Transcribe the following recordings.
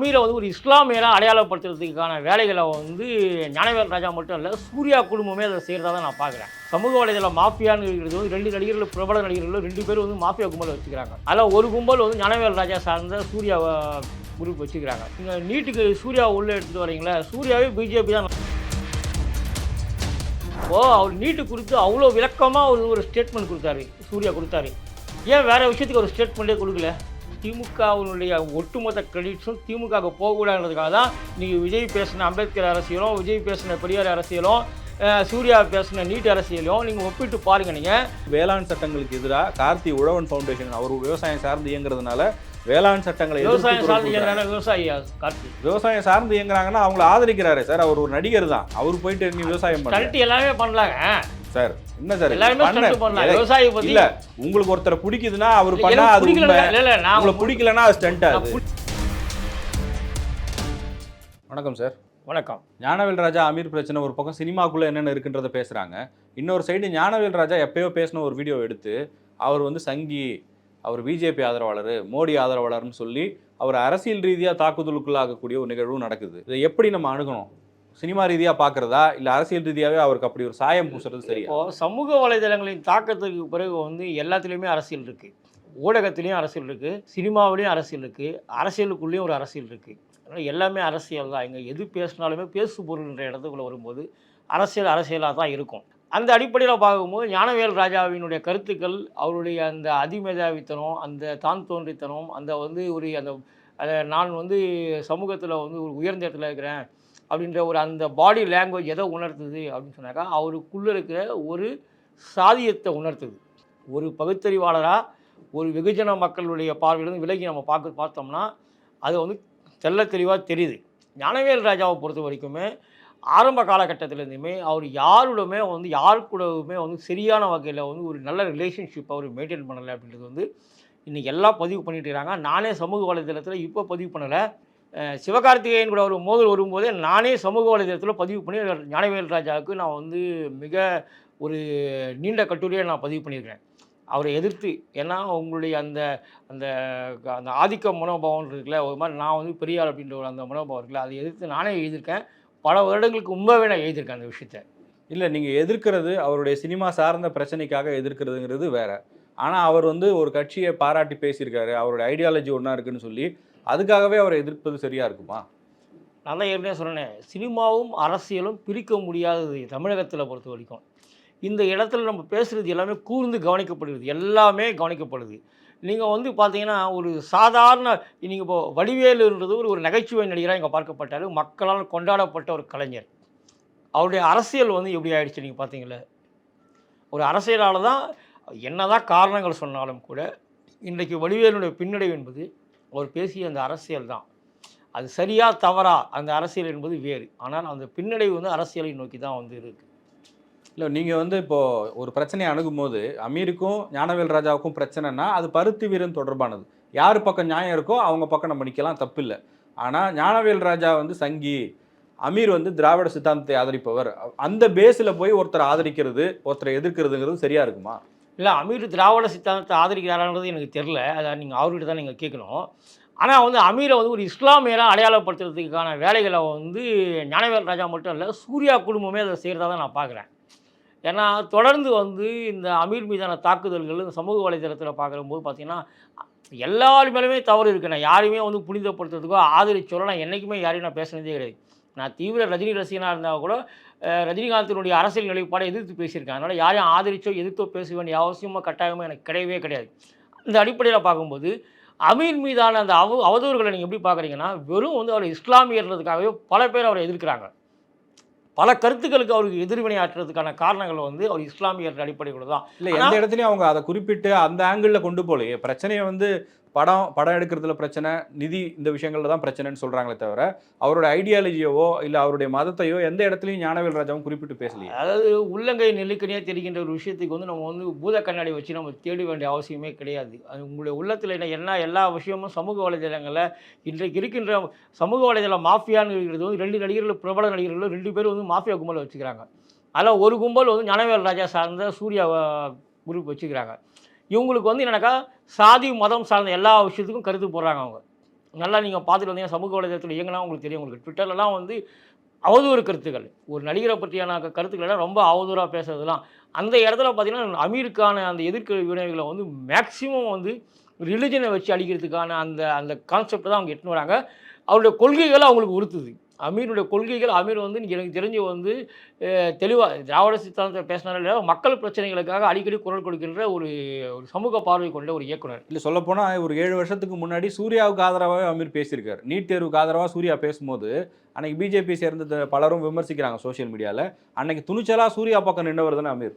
தமிழை வந்து ஒரு இஸ்லாமியராக அடையாளப்படுத்துறதுக்கான வேலைகளை வந்து ஞானவேல் ராஜா மட்டும் இல்லை சூர்யா குடும்பமே அதை செய்கிறதா தான் நான் பார்க்குறேன். சமூக வலைதள மாஃபியான்னு இருக்கிறது வந்து ரெண்டு நடிகர்கள் பிரபல நடிகர்களும் ரெண்டு பேரும் வந்து மாஃபியா கும்பல் வச்சுக்கிறாங்க. அதில் ஒரு கும்பல் வந்து ஞானவேல் ராஜா சார்ந்த சூர்யா குரூப் வச்சுக்கிறாங்க. நீங்கள் நீட்டுக்கு சூர்யா உள்ளே எடுத்துகிட்டு வரீங்களா சூர்யாவே பிஜேபி தான். ஓ அவர் நீட்டு குறித்து அவ்வளோ விளக்கமாக ஒரு ஒரு ஸ்டேட்மெண்ட் கொடுத்தாரு சூர்யா கொடுத்தாரு. ஏன் வேறு விஷயத்துக்கு ஒரு ஸ்டேட்மெண்ட்டே கொடுக்கல? திமுகவினுடைய ஒட்டுமொத்த கிரெடிட்ஸும் திமுகவுக்கு போகக்கூடாதுன்றதுக்காக தான் நீங்கள் விஜய் பேசின அம்பேத்கர் அரசியலும் விஜய் பேசின பெரியார் அரசியலும் சூர்யா பேசின நீட் அரசியலும் நீங்கள் ஒப்பிட்டு பாருங்க நீங்கள் வேளாண் சட்டங்களுக்கு எதிராக கார்த்தி உழவன் ஃபவுண்டேஷன் அவர் விவசாயம் சார்ந்து இயங்குறதுனால வேளாண் சட்டங்களை விவசாயம் சார்ந்து. இயங்குறாங்க விவசாயி கார்த்தி. விவசாயம் சார்ந்து இயங்குறாங்கன்னா அவங்கள ஆதரிக்கிறாரு சார் அவர் ஒரு நடிகர் தான். அவர் போயிட்டு நீ விவசாயம் கரெக்ட் எல்லாமே பண்ணலாங்க. சார் என்ன சார் விவசாயி இல்ல உங்களுக்கு ஒருத்தரை பிடிக்குதுன்னா அவர் பண்ணா அது இல்லை இல்லை நான் உங்களை பிடிக்கலன்னா அது ஸ்டண்ட் வணக்கம் சார். வணக்கம். ஞானவேல் ராஜா அமீர் பிரச்சனை ஒரு பக்கம் சினிமாக்குள்ள என்னென்ன இருக்குன்றத பேசுறாங்க. இன்னொரு சைடு ஞானவேல் ராஜா எப்பயோ பேசின ஒரு வீடியோ எடுத்து அவர் வந்து சங்கி அவர் பிஜேபி ஆதரவாளர் மோடி ஆதரவாளர்னு சொல்லி அவர் அரசியல் ரீதியாக தாக்குதலுக்குள்ளாகக்கூடிய ஒரு நிகழ்வும் நடக்குது. இதை எப்படி நம்ம அணுகணும்? சினிமா ரீதியாக பார்க்குறதா இல்லை அரசியல் ரீதியாகவே அவருக்கு அப்படி ஒரு சாயம் பூசுறது சரி இப்போ சமூக வலைதளங்களின் தாக்கத்துக்கு பிறகு வந்து எல்லாத்துலேயுமே அரசியல் இருக்குது ஊடகத்துலேயும் அரசியல் இருக்குது சினிமாவிலையும் அரசியல் இருக்குது அரசியலுக்குள்ளேயும் ஒரு அரசியல் இருக்குது அதனால் எல்லாமே அரசியல் தான். இங்கே எது பேசினாலுமே பேசு பொருள்ன்ற இடத்துக்குள்ளே வரும்போது அரசியல் அரசியலாக தான் இருக்கும். அந்த அடிப்படையில் பார்க்கும்போது ஞானவேல் ராஜாவினுடைய கருத்துக்கள் அவருடைய அந்த அதிமேதாவித்தனம் அந்த தான் தோன்றித்தனம் அந்த வந்து ஒரு அந்த அதை நான் வந்து சமூகத்தில் வந்து ஒரு உயர்ந்த இடத்துல இருக்கிறேன் அப்படின்ற ஒரு அந்த பாடி லாங்குவேஜ் எதை உணர்த்துது அப்படின்னு சொன்னாக்கா அவருக்குள்ளே இருக்கிற ஒரு சாதியத்தை உணர்த்துது. ஒரு பகுத்தறிவாளராக ஒரு வெகுஜன மக்களுடைய பார்வையிலிருந்து விலகி நம்ம பார்க்க பார்த்தோம்னா அது வந்து தெல்ல தெளிவாக தெரியுது. ஞானவேல் ராஜாவை பொறுத்த வரைக்குமே ஆரம்ப காலகட்டத்திலேருந்துமே அவர் யாருடமே வந்து யார் கூடவுமே வந்து சரியான வகையில் வந்து ஒரு நல்ல ரிலேஷன்ஷிப் அவர் மெயின்டைன் பண்ணலை அப்படின்றது வந்து இன்றைக்கி எல்லாம் பதிவு பண்ணிட்டு இருக்காங்க. நானே சமூக வலைதளத்தில் இப்போ பதிவு பண்ணலை. சிவகார்த்திகேயன் கூட ஒரு மோதல் வரும்போதே நானே சமூக வலைதளத்தில் பதிவு பண்ணி ஞானவேல் ராஜாவுக்கு நான் வந்து மிக ஒரு நீண்ட கட்டுரையை நான் பதிவு பண்ணியிருக்கிறேன். அவரை எதிர்த்து ஏன்னா உங்களுடைய அந்த அந்த அந்த ஆதிக்க மனோபாவம் இருக்குல்ல ஒரு மாதிரி நான் வந்து பெரியார் அப்படின்ற ஒரு அந்த மனோபாவம் இருக்குல்ல அதை எதிர்த்து நானே எழுதியிருக்கேன். பல வருடங்களுக்கு முன்பவே நான் எழுதியிருக்கேன் அந்த விஷயத்தை. இல்லை நீங்கள் எதிர்க்கிறது அவருடைய சினிமா சார்ந்த பிரச்சனைக்காக எதிர்க்கிறதுங்கிறது வேற. ஆனால் அவர் வந்து ஒரு கட்சியை பாராட்டி பேசியிருக்காரு அவருடைய ஐடியாலஜி ஒன்றா இருக்குன்னு சொல்லி அதுக்காகவே அவரை எதிர்ப்பது சரியாக இருக்குமா? நான் தான் ஏற்கனவே சொன்னேன் சினிமாவும் அரசியலும் பிரிக்க முடியாதது தமிழகத்தில் பொறுத்த வரைக்கும். இந்த இடத்துல நம்ம பேசுகிறது எல்லாமே கூர்ந்து கவனிக்கப்படுகிறது எல்லாமே கவனிக்கப்படுது. நீங்கள் வந்து பார்த்தீங்கன்னா ஒரு சாதாரண நீங்கள் இப்போ வடிவேலுன்றது ஒரு ஒரு நகைச்சுவை நடிகராக இங்கே பார்க்கப்பட்டார். மக்களால் கொண்டாடப்பட்ட ஒரு கலைஞர். அவருடைய அரசியல் வந்து எப்படி ஆயிடுச்சு நீங்கள் பார்த்தீங்களா ஒரு அரசியலால் தான் என்னதான் காரணங்கள் சொன்னாலும் கூட இன்றைக்கு வடிவேலுடைய பின்னடைவு என்பது அவர் பேசிய அந்த அரசியல் தான். அது சரியா தவறா அந்த அரசியல் என்பது வேறு. ஆனால் அந்த பின்னடைவு வந்து அரசியலை நோக்கி தான் வந்து இருக்கு. இல்லை நீங்கள் வந்து இப்போ ஒரு பிரச்சனையை அணுகும் போது அமீருக்கும் ஞானவேல் ராஜாவுக்கும் பிரச்சனைனா அது பருத்தி வீரன் தொடர்பானது. யார் பக்கம் நியாயம் இருக்கோ அவங்க பக்கம் நம்ம நிற்கலாம் தப்பு இல்லை ஆனால் ஞானவேல் ராஜா வந்து சங்கி அமீர் வந்து திராவிட சித்தாந்தத்தை ஆதரிப்பவர். அந்த பேஸில் போய் ஒருத்தரை ஆதரிக்கிறது ஒருத்தரை எதிர்க்கிறதுங்கிறது சரியாக இருக்குமா? இல்லை அமீர் திராவிட சித்தாந்தத்தை ஆதரிக்கிறாரான்றது எனக்கு தெரில அதை நீங்கள் அவர்கிட்ட தான் நீங்கள் கேட்கணும். ஆனால் வந்து அமீரை வந்து ஒரு இஸ்லாமியராக அடையாளப்படுத்துறதுக்கான வேலைகளை வந்து ஞானவேல் ராஜா மட்டும் இல்லை சூர்யா குடும்பமே அதை செய்கிறதா தான் நான் பார்க்குறேன். ஏன்னா தொடர்ந்து வந்து இந்த அமீர் மீதான தாக்குதல்கள் இந்த சமூக வலைதளத்தில் பார்க்கும்போது பார்த்திங்கன்னா எல்லார் மேலுமே தவறு இருக்குது நான் யாரையுமே வந்து புனிதப்படுத்துறதுக்கோ ஆதரிச்சோரோ நான் என்றைக்குமே யாரையும் நான் பேசுனதே கிடையாது. நான் தீவிர ரஜினி ரசிகனாக இருந்தால் கூட ரஜினிகாந்தினுடைய அரசியல் நிலைப்பாடை எதிர்த்து பேசியிருக்கேன். அதனால் யாரையும் ஆதரிச்சோ எதிர்த்தோ பேச வேண்டிய அவசியமோ கட்டாயமோ எனக்கு கிடையவே கிடையாது. இந்த அடிப்படையில் பார்க்கும்போது அமீர் மீதான அந்த அவ அவதூறுகளை நீங்கள் எப்படி பார்க்குறீங்கன்னா வெறும் வந்து அவர் இஸ்லாமியர்ன்றதுக்காகவே பல பேர் அவரை எதிர்க்கிறாங்க. பல கருத்துக்களுக்கு அவருக்கு எதிர்வினையாற்றுறதுக்கான காரணங்கள் வந்து அவர் இஸ்லாமியர் அடிப்படையில் தான். இல்லை எந்த இடத்துலையும் அவங்க அதை குறிப்பிட்டு அந்த ஆங்கிளில் கொண்டு போகலையே. பிரச்சனையை வந்து படம் படம் எடுக்கிறதுல பிரச்சனை நிதி இந்த விஷயங்கள்ல தான் பிரச்சனைன்னு சொல்கிறாங்களே தவிர அவரோட ஐடியாலஜியவோ இல்லை அவருடைய மதத்தையோ எந்த இடத்துலையும் ஞானவேல் ராஜாவும் குறிப்பிட்டு பேசலையே. அதாவது உள்ளங்கை நெல்லுக்கனியாக தெரிகின்ற ஒரு விஷயத்துக்கு வந்து நம்ம வந்து பூத கண்ணாடி வச்சு நம்ம தேட வேண்டிய அவசியமே கிடையாது. அது உங்களுடைய உள்ளத்தில் என்ன என்ன எல்லா விஷயமும் சமூக வலைதளங்களில் இன்றைக்கு இருக்கின்ற சமூக வலைதள மாஃபியான்னு இருக்கிறது வந்து ரெண்டு நடிகர்கள் பிரபல நடிகர்கள் ரெண்டு பேரும் வந்து மாஃபியா கும்பலை வச்சுக்கிறாங்க. அதில் ஒரு கும்பல் வந்து ஞானவேல் ராஜா சார்ந்த சூர்யா குரூப் வச்சுக்கிறாங்க. இவங்களுக்கு வந்து என்னக்கா சாதி மதம் சார்ந்த எல்லா விஷயத்துக்கும் கருத்து போடுறாங்க அவங்க. நல்லா நீங்கள் பார்த்துட்டு வந்தீங்க சமூக வலைதளத்தில் இயங்கினா உங்களுக்கு தெரியும். உங்களுக்கு ட்விட்டர்லலாம் வந்து அவதூறு கருத்துக்கள். ஒரு நடிகரை பற்றியான க- ரொம்ப அவதூறாக பேசுறதுலாம். அந்த இடத்துல பார்த்தீங்கன்னா அமீருக்கான அந்த எதிர்க்க வினைகளை வந்து மேக்சிமம் வந்து ரிலிஜனை வச்சு அழிக்கிறதுக்கான அந்த அந்த கான்செப்டை தான் அவங்க எட்டுன்னு வராங்க. அவருடைய கொள்கைகளை அவங்களுக்கு உறுத்துது. அமீருடைய கொள்கைகள் அமீர் வந்து எனக்கு தெரிஞ்சு வந்து தெளிவாக திராவிட சித்தாந்தத்தை பேசினாலும் இல்லையா மக்கள் பிரச்சனைகளுக்காக அடிக்கடி குரல் கொடுக்கின்ற ஒரு ஒரு சமூக பார்வை கொண்ட ஒரு இயக்குனர். இல்லை சொல்லப்போனால் ஒரு ஏழு வருஷத்துக்கு முன்னாடி சூர்யாவுக்கு ஆதரவாகவே அமீர் பேசியிருக்கார். நீட் தேர்வுக்கு ஆதரவாக சூர்யா பேசும்போது அன்னைக்கு பிஜேபி சேர்ந்த பலரும் விமர்சிக்கிறாங்க சோஷியல் மீடியாவில் அன்னைக்கு துணிச்சலாக சூர்யா பக்கம் நின்றவர் தானே அமீர்.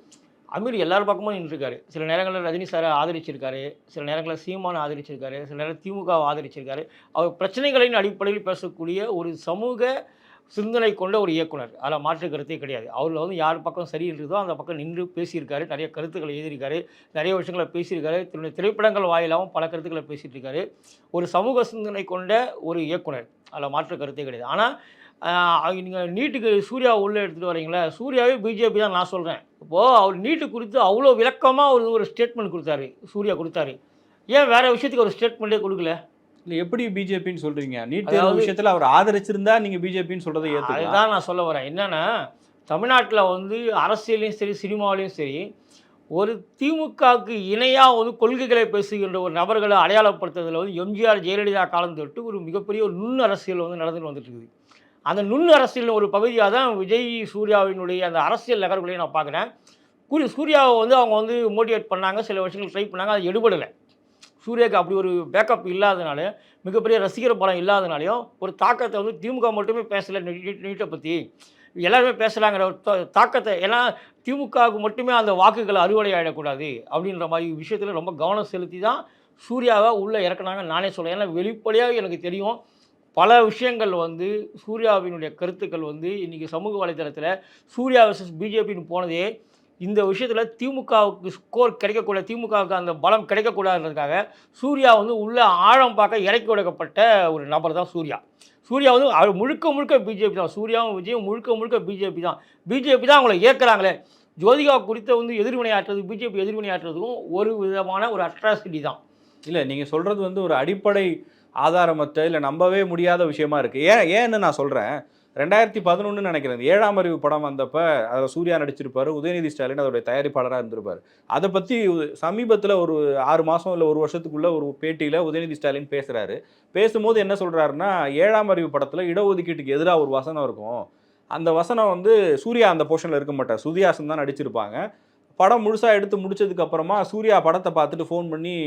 அமீர் எல்லார் பக்கமும் நின்றுருக்காரு. சில நேரங்களில் ரஜினி சாரை ஆதரிச்சிருக்காரு. சில நேரங்களில் சீமானை ஆதரிச்சிருக்காரு. சில நேரம் திமுகவை ஆதரிச்சிருக்காரு. அவர் பிரச்சனைகளின் அடிப்படையில் பேசக்கூடிய ஒரு சமூக சிந்தனை கொண்ட ஒரு இயக்குனர். அதில் மாற்று கருத்தே கிடையாது. அவரில் வந்து யார் பக்கம் சரி இருக்குதோ அந்த பக்கம் நின்று பேசியிருக்காரு. நிறைய கருத்துக்களை எழுதியிருக்காரு. நிறைய விஷயங்களை பேசியிருக்காரு. தன்னுடைய திரைப்படங்கள் வாயிலாகவும் பல கருத்துக்களை பேசிகிட்டு இருக்காரு. ஒரு சமூக சிந்தனை கொண்ட ஒரு இயக்குனர். அதில் மாற்று கருத்தே கிடையாது. ஆனால் நீங்கள் நீட்டுக்கு சூர்யா உள்ளே எடுத்துகிட்டு வரீங்களா சூர்யாவே பிஜேபி தான் நான் சொல்கிறேன் இப்போது அவர் நீட்டு குறித்து அவ்வளோ விளக்கமாக ஒரு ஒரு ஸ்டேட்மெண்ட் கொடுத்தாரு சூர்யா கொடுத்தாரு. ஏன் வேறு விஷயத்துக்கு ஒரு ஸ்டேட்மெண்ட்டே கொடுக்கல? இல்லை எப்படி பிஜேபின்னு சொல்றீங்க? நீட் தேர்வு விஷயத்தில் அவர் ஆதரிச்சிருந்தா நீங்கள் பிஜேபின்னு சொல்றதை ஏற்றுக்கலாம் அதுதான் நான் சொல்ல வரேன். என்னென்னா தமிழ்நாட்டில் வந்து அரசியலையும் சரி சினிமாவிலையும் சரி ஒரு திமுகவுக்கு இணையாக வந்து கொள்கைகளை பேசுகின்ற ஒரு நபர்களை அடையாளப்படுத்துறதுல வந்து எம்ஜிஆர் ஜெயலலிதா காலம் தொட்டு ஒரு மிகப்பெரிய ஒரு நுண் அரசியல் வந்து நடந்துட்டு வந்துட்டு இருக்குது. அந்த நுண் அரசியல் ஒரு பகுதியாக தான் விஜய் சூர்யாவினுடைய அந்த அரசியல் நகர்வுகளையும் நான் பார்க்குறேன். கூறி சூர்யாவை வந்து அவங்க வந்து மோட்டிவேட் பண்ணாங்க சில விஷயங்கள் ட்ரை பண்ணாங்க அது எடுபடலை. சூர்யாவுக்கு அப்படி ஒரு பேக்கப் இல்லாதனால மிகப்பெரிய ரசிகர் படம் இல்லாதனாலையும் ஒரு தாக்கத்தை வந்து திமுக மட்டுமே பேசலை நீட்டை பற்றி எல்லாருமே பேசுகிறாங்கிற ஒரு தா- தாக்கத்தை ஏன்னா திமுகவுக்கு மட்டுமே அந்த வாக்குகளை அறுவடை ஆகிடக்கூடாது அப்படின்ற மாதிரி விஷயத்தில் ரொம்ப கவனம் செலுத்தி தான் சூர்யாவை உள்ளே இறக்குனாங்க நானே சொல்கிறேன் ஏன்னா வெளிப்படையாக எனக்கு தெரியும் பல விஷயங்கள் வந்து சூர்யாவினுடைய கருத்துக்கள் வந்து இன்றைக்கி சமூக வலைத்தளத்தில் சூர்யா வர்சஸ் பிஜேபின்னு போனதே இந்த விஷயத்தில் திமுகவுக்கு ஸ்கோர் கிடைக்கக்கூடாது திமுகவுக்கு அந்த பலம் கிடைக்கக்கூடாதுன்றதுக்காக சூர்யா வந்து உள்ளே ஆழம் பார்க்க இறக்கி விடப்பட்ட ஒரு நபர் தான் சூர்யா. சூர்யா வந்து அவர் முழுக்க முழுக்க பிஜேபி தான். சூர்யாவும் விஜயும் முழுக்க முழுக்க பிஜேபி தான். பிஜேபி தான் அவங்கள ஏற்கிறாங்களே. ஜோதிகா குறித்த வந்து எதிர்வினையாற்றுறது பிஜேபி எதிர்வினையாற்றுறதுக்கும் ஒரு விதமான ஒரு அட்ராசிட்டி தான். இல்லை நீங்கள் சொல்கிறது வந்து ஒரு அடிப்படை ஆதாரமற்ற இல்லை நம்பவே முடியாத விஷயமா இருக்குது ஏன் ஏன்னு நான் சொல்கிறேன் ரெண்டாயிரத்தி பதினொன்று நினைக்கிறேன். ஏழாம் அறிவு படம் வந்தப்போ அதில் சூர்யா நடிச்சிருப்பார் உதயநிதி ஸ்டாலின் அதோடைய தயாரிப்பாளராக இருந்திருப்பார். அதை பற்றி சமீபத்தில் ஒரு ஆறு மாதம் இல்லை ஒரு வருஷத்துக்குள்ளே ஒரு பேட்டியில் உதயநிதி ஸ்டாலின் பேசுகிறாரு பேசும்போது என்ன சொல்கிறாருன்னா ஏழாம் அறிவு படத்தில் இடஒதுக்கீட்டுக்கு எதிராக ஒரு வசனம் இருக்கும். அந்த வசனம் வந்து சூர்யா அந்த போர்ஷனில் இருக்க மாட்டார். சுதியாசன் தான் நடிச்சிருப்பாங்க. படம் முழுசாக எடுத்து முடிச்சதுக்கப்புறமா சூர்யா படத்தை பார்த்துட்டு ஃபோன் பண்ணி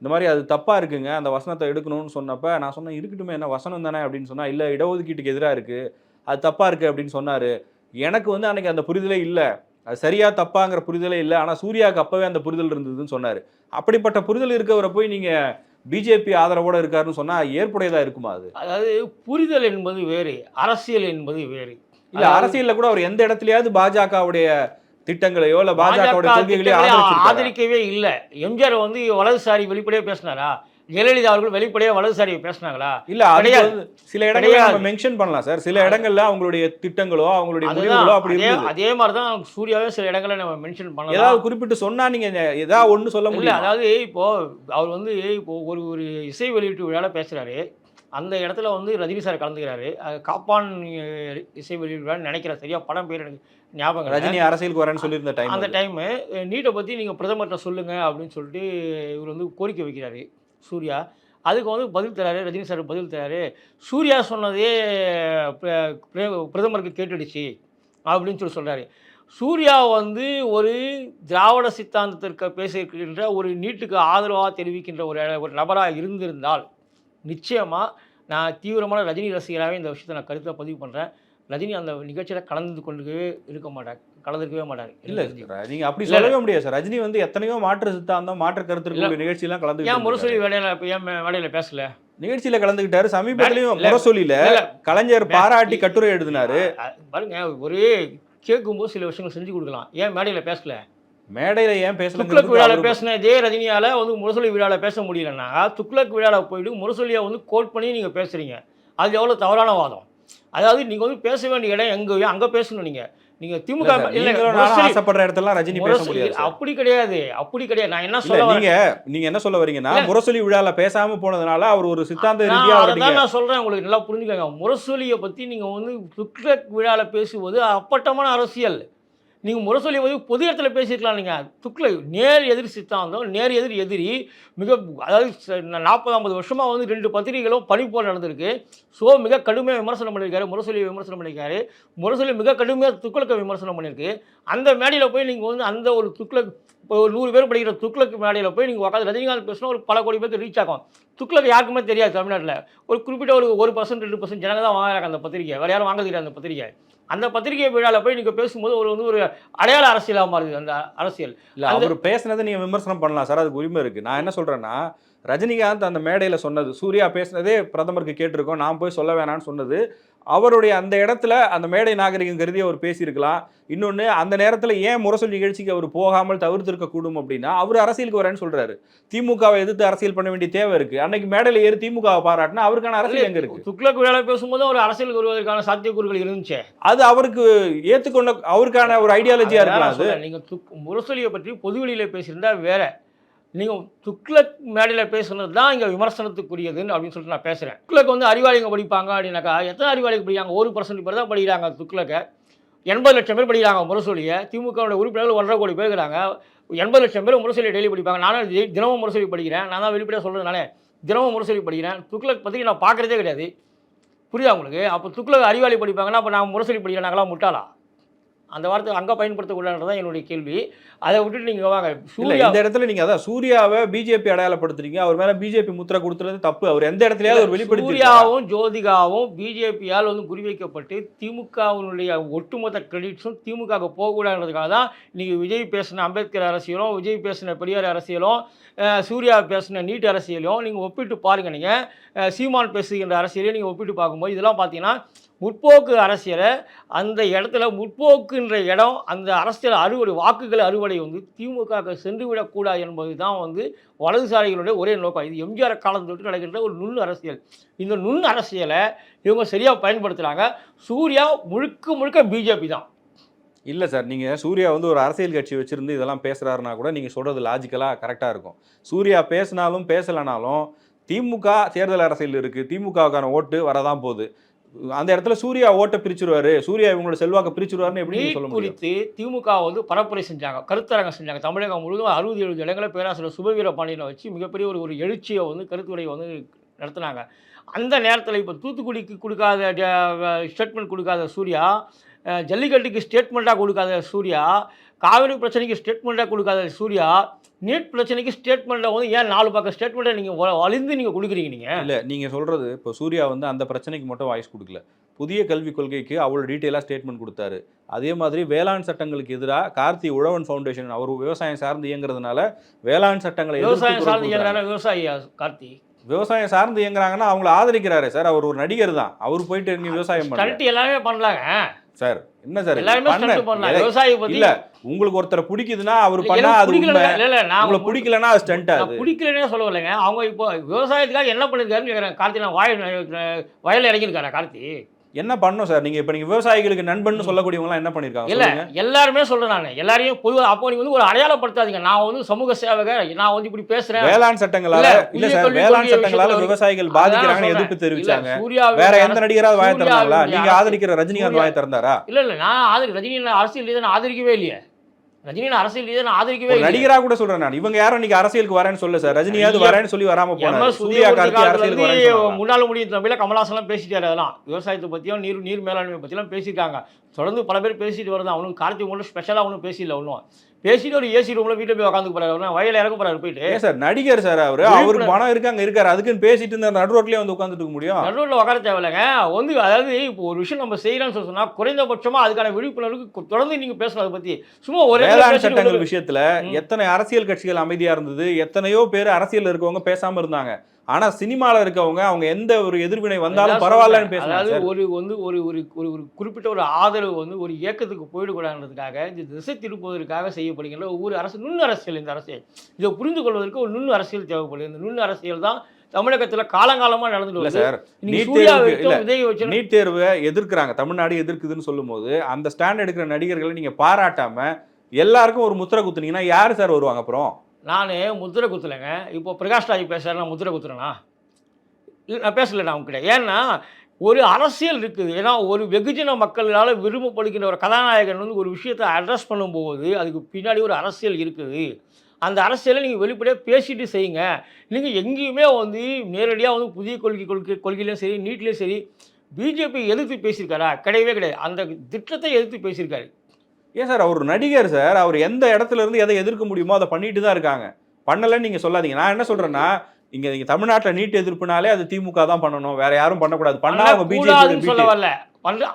இந்த மாதிரி அது தப்பாக இருக்குங்க. அந்த வசனத்தை எடுக்கணும்னு சொன்னப்ப நான் சொன்னேன் இருக்கட்டுமே என்ன வசனம் தானே? அப்படின்னு சொன்னால் இல்லை இடஒதுக்கீட்டுக்கு எதிராக இருக்குது அது தப்பாக இருக்குது அப்படின்னு சொன்னார். எனக்கு வந்து அன்னைக்கு அந்த புரிதலே இல்லை. அது சரியா தப்பாங்கிற புரிதலே இல்லை. ஆனால் சூர்யாவுக்கு அப்போவே அந்த புரிதல் இருந்ததுன்னு சொன்னார். அப்படிப்பட்ட புரிதல் இருக்கவரை போய் நீங்கள் பிஜேபி ஆதரவோடு இருக்காருன்னு சொன்னால் ஏற்புடையதாக இருக்குமா அது? அதாவது புரிதல் என்பது வேறு அரசியல் என்பது வேறு. இல்லை அரசியலில் கூட அவர் எந்த இடத்துலயாவது பாஜகவுடைய திட்டங்களையோ இல்லை பாஜக? ஆதரிக்கவே இல்லை. எம்ஜிஆர் வந்து வலதுசாரி வெளிப்படையாக பேசினாரா? ஜெயலலிதா அவர்கள் வெளிப்படையாக வலதுசாரி பேசினாங்களா? இல்ல அது கிடையாது. சில இடங்கள்ல கிடையாது. நம்ம மென்ஷன் பண்ணலாம் சார். சில இடங்கள்ல அவங்களுடைய திட்டங்களோ அவங்களுடைய முடிவுகளோ அப்படி அதே மாதிரி தான் சூர்யாவே சில இடங்களை நம்ம மென்ஷன் பண்ணலாம். ஏதாவது குறிப்பிட்டு சொன்னா நீங்க ஏதாவது ஒண்ணு சொல்ல முடியும்? அதாவது இப்போ அவர் வந்து இப்போ ஒரு ஒரு இசை வெளியீட்டு விழாவில் பேசுகிறாரு அந்த இடத்துல வந்து ரஜினி சார் கலந்துக்கிறாரு. அது காப்பான் இசை வெளியீட்டு விழான்னு நினைக்கிறேன். சரியா படம் பேர் எனக்கு ஞாபகம். ரஜினி அரசியலுக்கு வரேன்னு சொல்லியிருந்த டைம் அந்த டைமு நீட்டை பற்றி நீங்கள் பிரதமர்கிட்ட சொல்லுங்கள் அப்படின்னு சொல்லிட்டு இவர் வந்து கோரிக்கை வைக்கிறாரு சூர்யா. அதுக்கு வந்து பதில் தராரு ரஜினி சார் பதில் தராரு. சூர்யா சொன்னதே பிர- பிர- பிரதமருக்கு கேட்டுடுச்சு அப்படின்னு சொல்லி சொல்கிறாரு சூர்யா வந்து ஒரு திராவிட சித்தாந்தத்திற்கு பேசுகின்ற ஒரு நீட்டுக்கு ஆதரவாக தெரிவிக்கின்ற ஒரு ஒரு நபராக இருந்திருந்தால் நிச்சயமாக நான் தீவிரமான ரஜினி ரசிகராகவே இந்த விஷயத்தை நான் கருத்தை பதிவு பண்ணுறேன் ரஜினி அந்த நிகழ்ச்சியில் கலந்து கொண்டுக்கவே இருக்க மாட்டார். கலந்துருக்கவே மாட்டார். இல்ல எனக்கு தெரிஞ்சு. நீங்க அப்படி சொல்லவே முடியாது சார். ரஜினி வந்து எத்தனையோ மாற்று சித்தாந்தம் மாற்று கருத்து நிகழ்ச்சி எல்லாம் ஏன் முரசொலி கலந்து வேலையில் ஏன் வேலையில் பேசல? நிகழ்ச்சியில கலந்துக்கிட்டாரு சமீபத்திலயும் முரசொலியில கலைஞர் பாராட்டி கட்டுரை எழுதினாரு. பாருங்க ஒரு கேட்கும்போது சில விஷயங்கள் செஞ்சு கொடுக்கலாம். ஏன் மேடையில் பேசல? மேடையில ஏன் துக்ளக் விழாவில் பேசல பேசின இதே ரஜினியால் வந்து முரசொலி விழாவில் பேச முடியலன்னா துக்ளக் விழாவில் போயிட்டு முரசொலியை வந்து கோட் பண்ணி நீங்கள் பேசுகிறீங்க அது எவ்வளோ தவறான வாதம்? அதாவது நீங்கள் வந்து பேச வேண்டிய இடம் எங்கேயோ அங்கே பேசணும் நீங்கள் நீங்க இல்ல திமுக ஆசைப்படுற இடத்துல ரஜினி பேச முடியாது. அப்படி கிடையாது அப்படி கிடையாது. நான் என்ன சொல்ல வரேன்? நீங்க நீங்க என்ன சொல்ல வரீங்கன்னா. முரசொலி விழால பேசாம போனதுனால அவர் ஒரு சித்தாந்த நான் ரீதியா அவர் அதான் நான் சொல்றேன் உங்களுக்கு நல்லா புரிஞ்சுக்கங்க. முரசொலியை பத்தி நீங்க வந்து துக்ளக் விழால பேசுவது அப்பட்டமான அரசியல். நீங்கள் முரசொலி வந்து பொது இடத்துல பேசியிருக்கலாம் நீங்கள் துக்கில் நேர் எதிர் சித்தாந்தம் நேர் எதிர் எதிரி மிக அதாவது நாற்பது ஐம்பது வருஷமாக வந்து ரெண்டு பத்திரிகைகளும் பனிப்போர் நடந்திருக்கு. ஸோ மிக கடுமையாக விமர்சனம் பண்ணியிருக்காரு முரசொலியை விமர்சனம் பண்ணியிருக்காரு. முரசொலி மிக கடுமையாக துக்களுக்கு விமர்சனம் பண்ணியிருக்கு. அந்த மேடையில் போய் நீங்கள் வந்து அந்த ஒரு துக்ளக் இப்போ ஒரு நூறு பேர் படிக்கிற துக்ளக் மேடையில் போய் நீங்கள் உட்காந்து ரஜினிகாந்த் பேசினா ஒரு பல கோடி பேருக்கு ரீச் ஆகும். துக்ளக் யாருக்குமே தெரியாது தமிழ்நாட்டில். ஒரு குறிப்பிட்ட ஒரு ஒரு பர்சன்ட் ரெண்டு பர்சன்ட் ஜனங்க தான் வாங்குறாங்க அந்த பத்திரிக்கை வேறு யாரும் வாங்க தெரியாது அந்த பத்திரிக்கை அந்த பத்திரிகை விழாவில் போய் நீங்கள் பேசும்போது ஒரு வந்து ஒரு அடையாள அரசியலாக மாறுது அந்த அரசியல். இல்ல அவர் பேசுனதை நீங்க விமர்சனம் பண்ணலாம். சார் அதுக்கு உரிமை இருக்கு. நான் என்ன சொல்றேன்னா ரஜினிகாந்த் அந்த மேடையில சொன்னது சூர்யா பேசுனதே பிரதமருக்கு கேட்டிருக்கோம் நான் போய் சொல்ல வேணாம்னு சொன்னது. அவருடைய அந்த இடத்துல அந்த மேடை நாகரிகம் கருதி அவர் பேசியிருக்கலாம். இன்னொன்று அந்த நேரத்தில் ஏன் முரசொலி நிகழ்ச்சிக்கு அவர் போகாமல் தவிர்த்திருக்க கூடும் அப்படின்னா அவர் அரசியலுக்கு வரேன்னு சொல்றாரு. திமுகவை எதிர்த்து அரசியல் பண்ண வேண்டிய தேவை இருக்கு. அன்னைக்கு மேடையில் ஏறி திமுகவை பாராட்டினா அவருக்கான அரசியல் எங்க இருக்கு? துக்ளக் விழாவில் பேசும்போது ஒரு அரசியலுக்கு வருவதற்கான சாத்தியக்கூறுகள் இருந்துச்சு. அது அவருக்கு ஏத்துக்கொண்ட அவருக்கான ஒரு ஐடியாலஜியா இருக்கலாம் அது. நீங்கள் துக் முரசொலியை பற்றி பொதுவெளியில் பேசியிருந்தா வேற. நீங்கள் துக்ளக் மேடையில் பேசுனது தான் இங்கே விமர்சனத்துக்குரியதுன்னு அப்படின்னு சொல்லிட்டு நான் பேசுகிறேன் துக்ளக் வந்து அறிவாளிங்க படிப்பாங்க அப்படின்னாக்கா எத்தனை அறிவாளிகள் படிக்கிறாங்க? ஒரு பர்சன்ட் பேர் தான் படிக்கிறாங்க துக்ளக்கை. எண்பது லட்சம் பேர் படிக்கிறாங்க முரசொலியை. திமுகவுடைய உறுப்பினர்கள் ஒன்றரை கோடி பேர் இருக்கிறாங்க. எண்பது லட்சம் பேர் முரசொலியை டெய்லி படிப்பாங்க. நானும் தினமும் முரசொலி படிக்கிறேன். நான் தான் வெளிப்படையாக சொல்கிறதுனால தினமும் முரசொலி படிக்கிறேன். துக்ளக் பற்றி நான் பார்க்குறதே கிடையாது. புரியுதா உங்களுக்கு? அப்போ துக்ளக் அறிவாளி படிப்பாங்கன்னா அப்போ நான் முரசொலி படிக்கிறேன். நாங்களாம் முட்டாளா? அந்த வார்த்தை அங்கே பயன்படுத்தக்கூடாதுன்றதான் என்னுடைய கேள்வி. அதை விட்டுட்டு நீங்கள் வாங்க. சூர்யா இந்த இடத்துல நீங்க அதான் சூர்யாவை பிஜேபி அடையாளப்படுத்துறீங்க. அவர் மேல பிஜேபி முத்திரை கொடுத்துறது தப்பு. அவர் எந்த இடத்துலயாவது அவர் வெளிப்படுத்தி சூர்யாவும் ஜோதிகாவும் பிஜேபியால் வந்து குறிவைக்கப்பட்டு திமுகவினுடைய ஒட்டுமொத்த கிரெடிட்ஸும் திமுகவுக்கு போகக்கூடாதுன்றதுக்காக தான் இன்னைக்கு விஜய் பேசின அம்பேத்கர் அரசியலும் விஜய் பேசின பெரியார் அரசியலும் சூர்யா பேசின நீட் அரசியலும் நீங்கள் ஒப்பிட்டு பாருங்கள் நீங்கள் சீமான் பேசுகின்ற அரசியலையும் நீங்கள் ஒப்பிட்டு பார்க்கும்போது இதெல்லாம் பார்த்தீங்கன்னா முற்போக்கு அரசியலை அந்த இடத்துல முற்போக்குன்ற இடம் அந்த அரசியல் அறுவடை வாக்குகள் அறுவடை வந்து திமுக சென்று விடக்கூடாது என்பது தான் வந்து வலதுசாரிகளுடைய ஒரே நோக்கம். இது எம்ஜிஆர் காலம் தொட்டு நடக்கின்ற ஒரு நுண் அரசியல். இந்த நுண் அரசியலை இவங்க சரியாக பயன்படுத்துகிறாங்க சூர்யா முழுக்க முழுக்க பிஜேபி தான். இல்லை சார் நீங்கள் சூர்யா வந்து ஒரு அரசியல் கட்சி வச்சுருந்து இதெல்லாம் பேசுறாருன்னா கூட நீங்கள் சொல்கிறது லாஜிக்கலாக கரெக்டாக இருக்கும். சூர்யா பேசினாலும் பேசலைனாலும் திமுக தேர்தல் அரசியல் இருக்குது திமுகவுக்கான ஓட்டு வரதான் போகுது. அந்த இடத்துல சூர்யா ஓட்டை பிரிச்சிருவாரு. சூர்யா இவங்களோட செல்வாக்க பிரிச்சிருவாருன்னு எப்படி சொல்ல குறித்து திமுக வந்து பரப்புரை செஞ்சாங்க. கருத்தரங்கம் செஞ்சாங்க. தமிழகம் முழுவதும் அறுபது எழுபது இடங்களில் பேராசிரியர் சுபவீர பாண்டியனை வச்சு மிகப்பெரிய ஒரு ஒரு எழுச்சியை வந்து கருத்துரையை வந்து நடத்தினாங்க. அந்த நேரத்தில் இப்போ தூத்துக்குடிக்கு கொடுக்காத ஸ்டேட்மெண்ட் கொடுக்காத சூர்யா ஜல்லிக்கட்டுக்கு ஸ்டேட்மெண்ட்டாக கொடுக்காத சூர்யா காவிரி பிரச்சனைக்கு ஸ்டேட்மெண்ட்டாக கொடுக்காத சூர்யா நீட் பிரச்சனைக்கு ஸ்டேட்மெண்ட்டில் வந்து ஏன் நாலு பக்கம் ஸ்டேட்மெண்ட்டை நீங்கள் வலிந்து நீங்கள் கொடுக்குறீங்க நீங்கள் இல்ல நீங்க சொல்றது இப்போ சூர்யா வந்து அந்த பிரச்சனைக்கு மட்டும் வாய்ஸ் கொடுக்கல. புதிய கல்விக் கொள்கைக்கு அவ்வளோ டீட்டெயிலாக ஸ்டேட்மெண்ட் கொடுத்தாரு. அதே மாதிரி வேளாண் சட்டங்களுக்கு எதிராக கார்த்தி உழவன் ஃபவுண்டேஷன் அவர் விவசாயம் சார்ந்து இயங்குறதுனால வேளாண் சட்டங்களை விவசாயம் சார்ந்து. இயங்குறாங்க விவசாயியா கார்த்தி? விவசாயம் சார்ந்து இயங்குறாங்கன்னா அவங்கள ஆதரிக்கிறாரு சார் அவர் ஒரு நடிகர் தான். அவர் போயிட்டு இங்க விவசாயம் ஸ்டண்ட் எல்லாமே பண்ணலாங்க. சார் என்ன சார்? எல்லாருமே ஸ்டண்ட் பண்ணலாம். விவசாயி இல்ல உங்களுக்கு ஒருத்தரை பிடிக்குதுன்னா அவர் பண்ணா அது உங்களை பிடிக்கலன்னா அது ஸ்டண்ட் அது. பிடிக்கலன்னே சொல்ல வரலைங்க அவங்க இப்போ விவசாயத்துக்காக என்ன பண்ணிருக்காருன்னு கேட்குறேன் கார்த்தி நான் வாய் வயலில் இறங்கியிருக்காரா கார்த்தி? என்ன பண்ணும் சார்? நீங்க இப்ப நீங்க விவசாயிகளுக்கு நண்பன் சொல்லக்கூடியவங்க எல்லாம் என்ன பண்ணிருக்காங்க இல்ல. எல்லாருமே சொல்றேன் நான். எல்லாரையும் பொதுவாக அப்போ நீங்க வந்து ஒரு அடையாளப்படுத்தாதீங்க. நான் வந்து சமூக சேவக நான் வந்து இப்படி பேசுறேன். வேளாண் சட்டங்களால இல்ல, சார் வேளாண் சட்டங்களால விவசாயிகள் பாதிக்கிறாங்கன்னு. எதிர்ப்பு தெரிவிச்சாங்க. சூர்யாவின் வேற எந்த நடிகராவது வாய திறந்தாங்களா சூர்யாவின் நீங்க அரசு- ஆதரிக்கிற ரஜினிகாந்த் வாய திறந்தாரா இல்ல இல்ல நான் ஆதரி ரஜினி அரசியல் நான் ஆதரிக்கவே இல்லையே. ரஜினி நான் அரசியல் நான் ஆதரிக்கவே நடிகரா கூட சொல்றேன் நான். இவங்க யாரும் இன்னைக்கு அரசியலுக்கு வரேன்னு சொல்ல சார். ரஜினியாவது. வரேன்னு சொல்லி வராம எம்எஸ் சூர்யா கார்த்தி அரசியலுக்கு சொன்னாங்களா? முன்னாள் முடியும் தமிழ கமலாசனம் பேசிட்டாரு அதெல்லாம். விவசாயத்தை பற்றியும் நீர் நீர் மேலாண்மை பற்றிலாம் பேசியிருக்காங்க. தொடர்ந்து பல பேர் பேசிட்டு வருது அவனுக்கு கார்த்திக் ஒன்றும் ஸ்பெஷலாக ஒன்றும் பேசியில்ல ஒன்றும். பேசிட்டு ஒரு ஏசி ரூமில் வீட்டில் போய் உட்காந்து போறாரு. வயலில் இறங்க போறாரு போயிட்டு. சார்? நடிகர் சார் அவரு. அவருக்கு பணம் இருக்காங்க இருக்காரு. அதுக்குன்னு பேசிட்டு இருந்த நடு ரோட்லயே வந்து உட்காந்துட்டு இருக்க முடியும்? நடுவில் உட்கார தேவையில்லைங்க. வந்து அதாவது இப்போ ஒரு விஷயம் நம்ம செய்யறோம்னு சொல்லி சொன்னா குறைந்தபட்சமா அதுக்கான விழிப்புணர்வுக்கு தொடர்ந்து நீங்க பேசணும் அதை பத்தி. சும்மா ஒரே வேளாண் சட்டங்கள் விஷயத்துல. எத்தனை அரசியல் கட்சிகள் அமைதியா இருந்தது எத்தனையோ பேர் அரசியல் இருக்கவங்க பேசாம இருந்தாங்க. ஆனா சினிமால இருக்கவங்க அவங்க எந்த ஒரு எதிர்வினை வந்தாலும் பரவாயில்லன்னு. பேசுறாங்க. ஒரு வந்து ஒரு ஒரு ஒரு குறிப்பிட்ட ஒரு ஆதரவு வந்து ஒரு இயக்கத்துக்கு போயிடக்கூடாதுன்றதுக்காக இந்த திசை திருப்புவதற்காக செய்யப்படுகின்ற ஒவ்வொரு அரசு நுண் அரசியல் இந்த அரசியல் இதை புரிந்து கொள்வதற்கு ஒரு நுண் அரசியல் தேவைப்படுது. இந்த நுண் அரசியல் தான் தமிழகத்துல காலங்காலமா நடந்துட்டு சார் நீட் தேர்வை எதிர்க்கிறாங்க. தமிழ்நாடு எதிர்க்குதுன்னு சொல்லும்போது அந்த ஸ்டாண்ட் எடுக்கிற நடிகர்களை நீங்க பாராட்டாம எல்லாருக்கும் ஒரு முத்திரை குத்துனீங்கன்னா யாரு சார் வருவாங்க அப்புறம்? நான் முத்திரை குத்துலைங்க. இப்போ பிரகாஷ் ராஜ் பேசுகிறேன் நான் முத்திரை குத்துறேனா? இல்லை நான் பேசலை நான் உங்ககிட்ட ஏன்னா ஒரு அரசியல் இருக்குது. ஏன்னா ஒரு வெகுஜன மக்களால் விரும்பப்படுகின்ற ஒரு கதாநாயகன் வந்து ஒரு விஷயத்தை அட்ரஸ் பண்ணும்போது அதுக்கு பின்னாடி ஒரு அரசியல் இருக்குது. அந்த அரசியலை நீங்கள் வெளிப்படையாக பேசிட்டு செய்யுங்க. நீங்கள் எங்கேயுமே வந்து நேரடியாக வந்து புதிய கொள்கை கொள்கை கொள்கையிலையும் சரி நீட்லேயும் சரி பிஜேபி எதிர்த்து பேசியிருக்காரா? கிடையவே கிடையாது. அந்த திட்டத்தை எதிர்த்து பேசியிருக்காரு. ஏன் சார் அவர் நடிகர் சார் அவர் எந்த இடத்துல இருந்து எதை எதிர்க்க முடியுமோ அதை பண்ணிட்டு தான் இருக்காங்க. பண்ணலன்னு நீங்க சொல்லாதீங்க. நான் என்ன சொல்றேன்னா இங்க நீங்க தமிழ்நாட்டுல நீட் எதிர்ப்புனாலே அது திமுக தான் பண்ணணும். வேற யாரும் பண்ணக்கூடாது. பண்ணா அவங்க பண்ணக்கூடாதுன்னு சொல்ல பிஜேபி வரல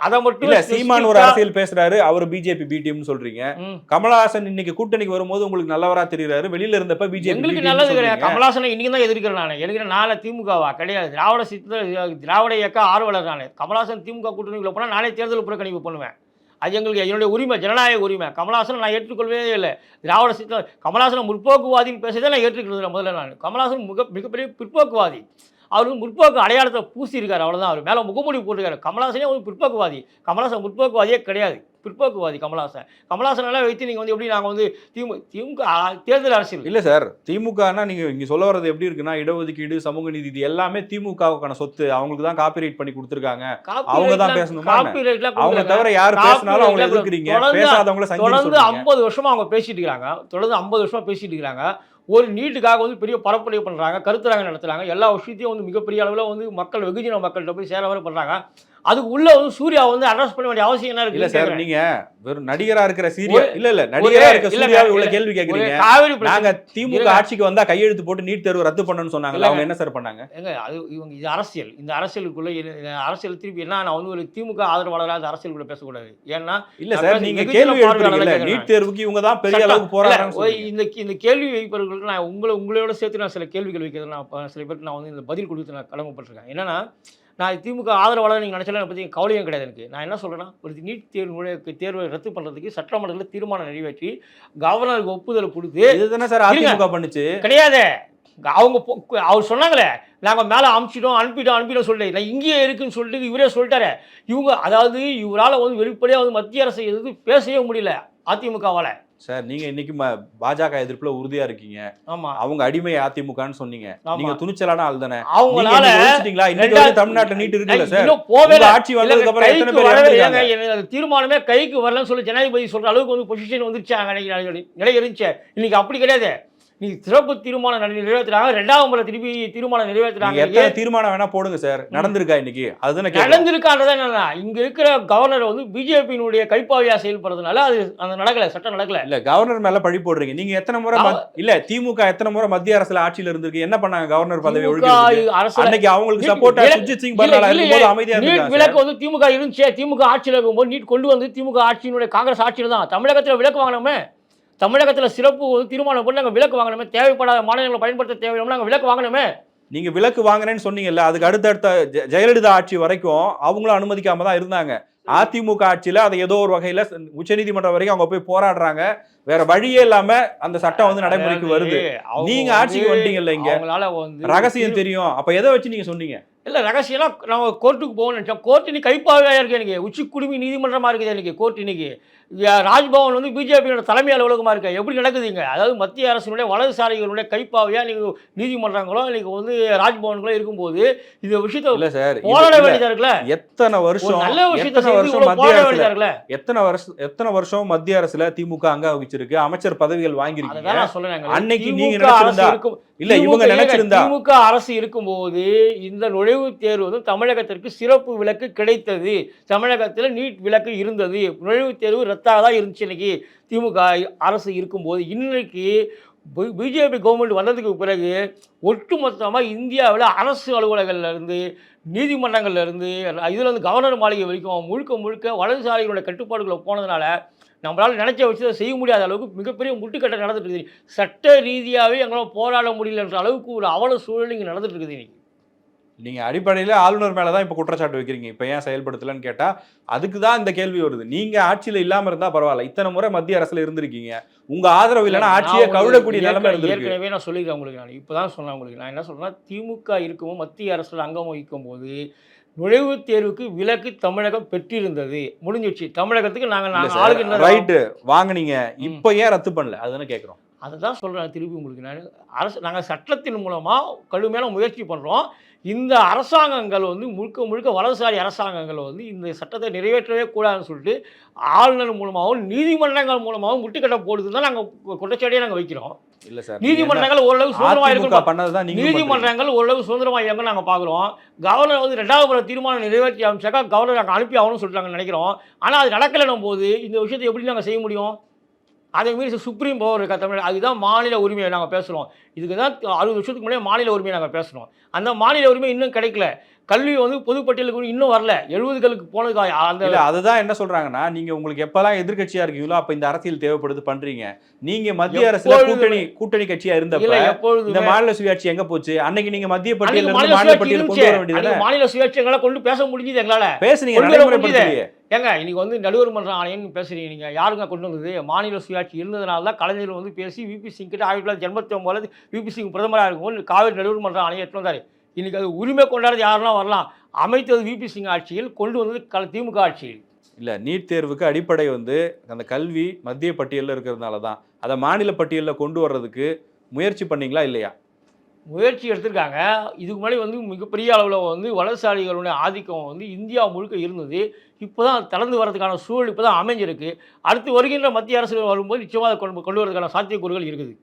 அதை மட்டும் இல்ல சீமான் ஒரு அரசியல் பேசுறாரு அவர் பிஜேபி பி டீம்னு சொல்றீங்க. கமலஹாசன் இன்னைக்கு கூட்டணிக்கு வரும்போது உங்களுக்கு நல்லவரா தெரியுறாரு. வெளியில இருந்தப்ப பிஜேபி எங்களுக்கு நல்லது கிடையாது. கமலாசனை இன்னைக்கு தான் எதிர்க்கிறேன் நான். எனக்கு நாளை திமுகவா? கிடையாது. திராவிட சித்த திராவிட இயக்க ஆர்வலர் நான். கமலாசன் திமுக கூட்டணிக்குள்ள போனால் நானே தேர்தல் புறக்கணிப்பு பண்ணுவேன். அது எங்களுக்கு என்னுடைய உரிமை ஜனநாயக உரிமை. கமலாசனை நான் ஏற்றுக்கொள்ளவே இல்லை. திராவிட சித்த கமலாசனம் முற்போக்குவாதின்னு பேசுறதை நான் ஏற்றுக்கிறது முதல்ல நான். கமலாசன் மிக மிகப்பெரிய பிற்போக்குவாதி. அவர் வந்து முற்போக்கு அடையாளத்தை பூசியிருக்காரு அவ்வளோதான் அவர் மேலே முகமூடி போட்டிருக்காரு. கமலாசனே ஒரு பிற்போக்குவாதி. கமலாசன் முற்போக்குவாதியே கிடையாது. பிற்போக்குவாதி கமலாசன் கமலாசனெல்லாம் வைத்து நீங்கள் வந்து எப்படி நாங்கள் வந்து திமுக திமுக தேர்தல் அரசியல். இல்ல சார் திமுகனா நீங்க இங்க சொல்ல வர்றது எப்படி இருக்குன்னா இடஒதுக்கீடு சமூக நீதி இது எல்லாமே திமுகவுக்கான சொத்து. அவங்களுக்கு தான் காப்பிரைட் பண்ணி கொடுத்துருக்காங்க. அவங்க தான் பேசணுமா அவங்க தவிர யார் பேசினாலும் அவங்க எதிர்க்கிறீங்க. பேசாதவங்கள தொடர்ந்து ஐம்பது வருஷமா அவங்க பேசிட்டு இருக்காங்க தொடர்ந்து ஐம்பது வருஷமா பேசிட்டு இருக்காங்க ஒரு நீட்டுக்காக வந்து பெரிய பரப்புரை பண்ணுறாங்க கருத்தரங்க நடத்துகிறாங்க எல்லா விஷயத்தையும் வந்து மிகப்பெரிய அளவில் வந்து மக்கள் வெகுஜன மக்கள்கிட்ட போய் சேர வர பண்ணுறாங்க அதுக்கு உள்ள வந்து சூர்யா வந்து அட்ரஸ் பண்ண வேண்டிய அவசியம் என்ன இல்ல இருக்கு சார் நீங்க வெறும் நடிகரா இருக்கிற சீரியல் இல்ல இல்ல நடிகரா இருக்க இல்ல, இல்ல, இவ்வளவு கேள்வி கேக்குறீங்க நாங்க திமுக. ஆட்சிக்கு வந்தா கையெழுத்து போட்டு நீட் தேர்வு ரத்து பண்ணணும்னு சொன்னாங்கல்ல இல்ல. அவங்க என்ன சார் பண்ணாங்க அது இவங்க இது அரசியல் இந்த அரசியலுக்குள்ள அரசியல் திருப்பி என்ன நான் வந்து ஒரு திமுக ஆதரவாளராக அந்த அரசியலுக்குள்ள பேசக்கூடாது ஏன்னா இல்ல சார் நீங்க கேள்வி கேக்குறேன். நீட் தேர்வுக்கு இவங்க தான் பெரிய. அளவுக்கு இல்ல, சொல்றீங்க. இந்த இந்த கேள்வி வைப்பவர்களுக்கு நான் உங்களை உங்களோட சேர்த்து நான் சில கேள்விகள் வைக்கிறது நான் சில பேருக்கு நான் வந்து இந்த பதில் கொடுத்து நான் கடமைப்பட்டிருக்கேன் என்னன்னா நான் திமுக ஆதரவாளர் நீங்கள் நினச்சாலும் அதை பற்றி கவலையும் கிடையாது எனக்கு. நான் என்ன சொல்கிறேன்னா ஒரு நீட் தேர்வு தேர்வை ரத்து பண்ணுறதுக்கு சட்டமன்றத்தில் தீர்மானம் நிறைவேற்றி கவர்னருக்கு ஒப்புதல் கொடுத்து இதுதானே சார் அதிமுக பண்ணுச்சு? கிடையாது. அவங்க அவர் சொன்னாங்களே நாங்கள் மேலே அனுப்பிச்சிட்டோம் அனுப்பிட்டோம் அனுப்பிட்டோம் சொல்லிட்டு. நான் இங்கேயே இருக்குன்னு சொல்லிட்டு இவரே சொல்லிட்டாரு. இவங்க அதாவது இவரால் வந்து வெளிப்படையாக வந்து மத்திய அரசை எதிர்த்து பேசவே முடியல அதிமுகவால். சார் நீங்க இன்னைக்கு பாஜக எதிர்ப்புல உறுதியா இருக்கீங்க. ஆமாம் அவங்க அடிமை அதிமுகன்னு சொன்னீங்க. ஆமா. நீங்க துணிச்சலான ஆள் தானே. அவங்களால இன்னைக்கு தமிழ்நாட்டுல நீட் இருக்குல்ல சார். போவே ஆட்சி வந்ததுக்கு அப்புறம் எத்தனை பேர் தீர்மானமே கைக்கு வரலன்னு சொல்லி ஜனாதிபதி சொல்ற அளவுக்கு வந்து பொசிஷன் வந்துருச்சு நிலை இருந்துச்சு இன்னைக்கு அப்படி கிடையாது. நீ சிறப்பு தீர்மானம் நிறைவேத்துறாங்க ரெண்டாவது முறை திருப்பி தீர்மானம் நீங்க நிறைவேற்றுறாங்க எத்தனை தீர்மானம் வேணா போடுங்க சார். நடந்திருக்கா இன்னைக்கு? அதுதானே. நடந்திருக்கான்றதா என்னன்னா இங்க இருக்கிற கவர்னர் வந்து பிஜேபியினுடைய கைப்பாவியா செயல்படுறதுனால அது அந்த நடக்கல சட்டம் நடக்கல. இல்ல கவர்னர் மேல பழி போடுறீங்க. நீங்க எத்தனை முறை இல்ல திமுக எத்தனை முறை மத்திய அரசுல ஆட்சியில இருந்திருக்கு? என்ன பண்ணாங்க கவர்னர் பதவி அரசுல அன்னைக்கு அவங்களுக்கு சப்போர்ட்டா சுஜித் சிங் பர்னாலா. இருக்கும்போது அமைதியா நீட் இருந்தாங்க விலக்கு வந்து திமுக இருந்துச்சே. திமுக ஆட்சியில் இருக்கும்போது நீட் கொண்டு வந்து திமுக ஆட்சியினுடைய காங்கிரஸ் ஆட்சியில் தான். தமிழகத்தில் விலக்கு வாங்கினோமே தமிழகத்தில் சிறப்பு தீர்மானம் பண்ணி நாங்கள் விலக்கு வாங்கணுமே தேவைப்படாத மாநிலங்களை பயன்படுத்த தேவையில்லாம நாங்கள் விலக்கு வாங்கணுமே. நீங்க விலக்கு வாங்கினேன்னு சொன்னீங்கல்ல அதுக்கு அடுத்தடுத்த ஜெயலலிதா ஆட்சி வரைக்கும் அவங்களும் அனுமதிக்காம தான் இருந்தாங்க. அதிமுக ஆட்சியில அதை ஏதோ ஒரு வகையில உச்சநீதிமன்றம் வரைக்கும் அவங்க போய் போராடுறாங்க. வேற வழியே இல்லாம அந்த சட்டம் வந்து நடைமுறைக்கு வருது. நீங்க ஆட்சிக்கு வந்து வந்துட்டீங்கல்ல இங்க. ரகசியம் தெரியும். அப்ப எதை வச்சு நீங்க சொன்னீங்க? இல்ல ரகசியம்னா நம்ம கோர்ட்டுக்கு போகணும்னு நினைச்சோம். கோர்ட் இன்னைக்கு கைப்பாவையாக இருக்கு எனக்கு. உச்சி குடுமி நீதிமன்றமா இருக்குது எனக்கு கோர்ட் இன்னைக்கு. ராஜ்பவன் வந்து பிஜேபியோட தலைமை அலுவலகமா இருக்கு? எப்படி நடக்குதுங்க அதாவது மத்திய அரசினுடைய வலதுசாரிகளுடைய கைப்பாவையா நீங்க நீதிமன்றங்களோ இன்னைக்கு வந்து ராஜ்பவன்களோ இருக்கும்போது இந்த விஷயத்தை இல்ல சார் போராட வேண்டியதா இருக்குல்ல? எத்தனை வருஷம் நல்ல விஷயத்தை வருஷம் மத்திய அரசுல இருக்குல்ல? எத்தனை வருஷம் எத்தனை வருஷம் மத்திய அரசுல திமுக அங்க வகிச்சிருக்கு? அமைச்சர் பதவிகள் வாங்கியிருக்கீங்க. சொல்றேன் அன்னைக்கு நீங்க திமுக அரசு நினைச்சிருந்தா இருக்கும். இல்ல இவங்க நினைச்சிருந்தா? திமுக அரசு இருக்கும்போது இந்த நுழைவுத் தேர்வு தமிழகத்திற்கு சிறப்பு விலக்கு கிடைத்தது. தமிழகத்தில் நீட் விலக்கு இருந்தது. நுழைவுத் தேர்வு ரத்தாக தான் இருந்துச்சு இன்றைக்கி திமுக அரசு இருக்கும்போது. இன்றைக்கு பிஜேபி கவர்மெண்ட் வந்ததுக்கு பிறகு ஒட்டுமொத்தமாக இந்தியாவில் அரசு அலுவலகங்கள்லேருந்து நீதிமன்றங்கள்லேருந்து இதுலேருந்து இதில் வந்து கவர்னர் மாளிகை வரைக்கும் முழுக்க முழுக்க வலதுசாரிகளுடைய கட்டுப்பாடுகளை போனதுனால நம்மளால் நினச்ச விஷயத்தை செய்ய முடியாத அளவுக்கு மிகப்பெரிய முட்டுக்கட்டை நடந்துட்டு இருக்குது. சட்ட ரீதியாகவே எங்களால் போராட முடியலன்ற அளவுக்கு ஒரு அவல சூழல் இங்கே நடந்துட்டு இருக்குது இன்னைக்கு நீங்க அடிப்படையில ஆளுநர் மேல தான் இப்ப குற்றச்சாட்டு வைக்கிறீங்க. இப்ப ஏன் செயல்படுத்தலன்னு கேட்டா அதுக்கு தான் இந்த கேள்வி வருது. நீங்க ஆட்சியில இல்லாம இருந்தா பரவாயில்ல. இத்தனை முறை மத்திய அரசுல இருந்திருக்கீங்க. உங்க ஆதரவு இல்லைன்னா ஆட்சியே கவிழக்கூடிய நிலைமை இருந்திருக்கு. ஏற்கனவே நான் சொல்லியிருக்கேன் உங்களுக்கு நான். இப்போ தான் சொன்னேன் உங்களுக்கு. நான் என்ன சொல்றேன்னா திமுக இருக்கும்போது மத்திய அரசில் அங்கம் வகிக்கும் போது நுழைவுத் தேர்வுக்கு விலக்கு தமிழகம் பெற்றிருந்தது. முடிஞ்சிடுச்சு. தமிழகத்துக்கு நாங்கள் நாங்கள் ஆளுகின்ற ரைட்டு வாங்குனீங்க. இப்ப ஏன் ரத்து பண்ணல? அதுதானே கேக்குறோம். அதை தான் சொல்கிறேன் திருப்பி உங்களுக்கு நான். அரசு நாங்கள் சட்டத்தின் மூலமாக கடுமையான முயற்சி பண்ணுறோம் இந்த அரசாங்கங்கள் வந்து முழுக்க முழுக்க வலதுசாரி அரசாங்கங்கள் வந்து இந்த சட்டத்தை நிறைவேற்றவே கூடாதுன்னு சொல்லிட்டு ஆளுநர் மூலமாகவும் நீதிமன்றங்கள் மூலமாகவும் முட்டுக்கட்டை போடுதுன்னு தான் நாங்கள் குற்றச்சாட்டியே நாங்கள் வைக்கிறோம். இல்ல சார் நீதிமன்றங்கள் ஓரளவு சுதந்திரமாக இருக்கும் நீதிமன்றங்கள் ஓரளவு சுதந்திரமாக இயங்க நாங்கள் பார்க்குறோம் கவர்னர் வந்து ரெண்டாவது முறை தீர்மானம் நிறைவேற்றி அமைச்சாக்கா கவர்னர் நாங்கள் அனுப்பி ஆகணும்னு சொல்லிட்டு நாங்கள் நினைக்கிறோம். ஆனால் அது நடக்கலைன்னும் போது இந்த விஷயத்தை எப்படி நாங்கள் செய்ய முடியும்? அதை மீறி சுப்ரீம் பவர் இருக்கா தமிழ் அதுதான் மாநில உரிமையை நாங்கள் பேசுகிறோம் இதுக்கு தான் அறுபது வருஷத்துக்கு முன்னாடி மாநில உரிமையை நாங்கள் பேசுகிறோம் அந்த மாநில உரிமை இன்னும் கிடைக்கல. கல்வி வந்து பொதுப்பட்டியலுக்கு இன்னும் வரல. எழுபதுகளுக்கு போனதுக்கு அந்த இல்ல அதுதான் என்ன சொல்றாங்கன்னா நீங்க உங்களுக்கு எப்பெல்லாம் எதிர்க்கட்சியா இருக்கீங்களோ அப்ப இந்த அரசியல் தேவைப்படுது பண்றீங்க. நீங்க மத்திய அரசுல எப்பொழுது- கூட்டணி கூட்டணி கட்சியா இருந்தப்ப இந்த மாநில சுயாட்சி எங்க போச்சு? அன்னைக்கு நீங்க மத்திய பட்டியல இருந்து மாநில சுயாட்சி பட்டியல் கொண்டு வர வேண்டியது மாநில சுயாட்சியங்களை கொண்டு பேச முடிஞ்சது எங்களால். பேசுனீங்க நடைமுறைப்படுத்தலையே. ஏங்க இன்னைக்கு வந்து நடுவர் மன்ற ஆணையம்னு பேசுறீங்க நீங்க. யாருங்க கொண்டு வந்தது? மாநில சுயாட்சி இருந்ததுனால தான் கலைஞர் வந்து பேசி விபி சிங் கிட்ட ஆயிரத்தி தொள்ளாயிரத்தி எண்பத்தி ஒன்பதுல விபி சிங் பிரதமராக இருக்கும்போது காவிரி நடுவர் மன்ற ஆணையம் எடுத்து வந்தாரு. இன்னைக்கு அது உரிமை கொண்டாடுறது யாருன்னா வரலாம். அமைத்தது விபி சிங் ஆட்சியில் கொண்டு வந்தது கல திமுக ஆட்சியில். இல்ல நீட் தேர்வுக்கு அடிப்படை வந்து அந்த கல்வி மத்திய பட்டியல்ல இருக்கிறதுனால தான். அதை மாநில பட்டியல்ல கொண்டு வர்றதுக்கு முயற்சி பண்ணீங்களா இல்லையா? முயற்சி எடுத்திருக்காங்க. இதுக்கு முன்னாடி வந்து மிகப்பெரிய அளவில் வந்து வலதுசாரிகளுடைய ஆதிக்கம் வந்து இந்தியா முழுக்க இருந்தது. இப்போ தான் திறந்து வரதுக்கான சூழல் இப்போ தான் அமைஞ்சிருக்கு. அடுத்து வருகின்ற மத்திய அரசு வரும்போது நிச்சயமாக கொண்டு கொண்டு வரதுக்கான சாத்தியக்கூறுகள் இருக்குது.